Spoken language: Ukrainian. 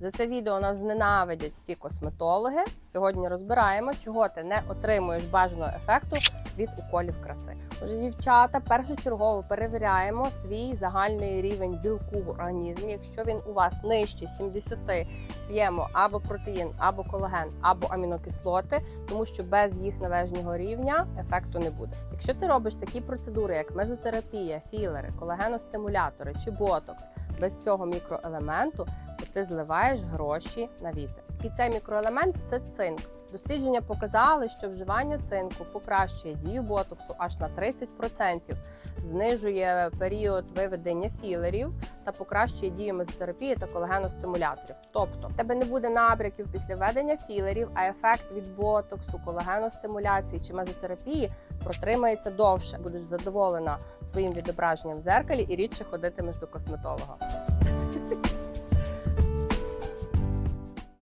За це відео нас зненавидять всі косметологи. Сьогодні розбираємо, чого ти не отримуєш бажаного ефекту від уколів краси. Отже, дівчата, першочергово перевіряємо свій загальний рівень білку в організмі. Якщо він у вас нижче 70, п'ємо або протеїн, або колаген, або амінокислоти, тому що без їх належного рівня ефекту не буде. Якщо ти робиш такі процедури, як мезотерапія, філери, колагеностимулятори чи ботокс, без цього мікроелементу, ти зливаєш гроші на вітер. І цей мікроелемент це цинк. Дослідження показали, що вживання цинку покращує дію ботоксу аж на 30%, знижує період виведення філерів та покращує дію мезотерапії та колагеностимуляторів. Тобто, в тебе не буде набряків після введення філерів, а ефект від ботоксу, колагеностимуляції чи мезотерапії протримається довше. Будеш задоволена своїм відображенням в зеркалі і рідше ходитимеш до косметолога.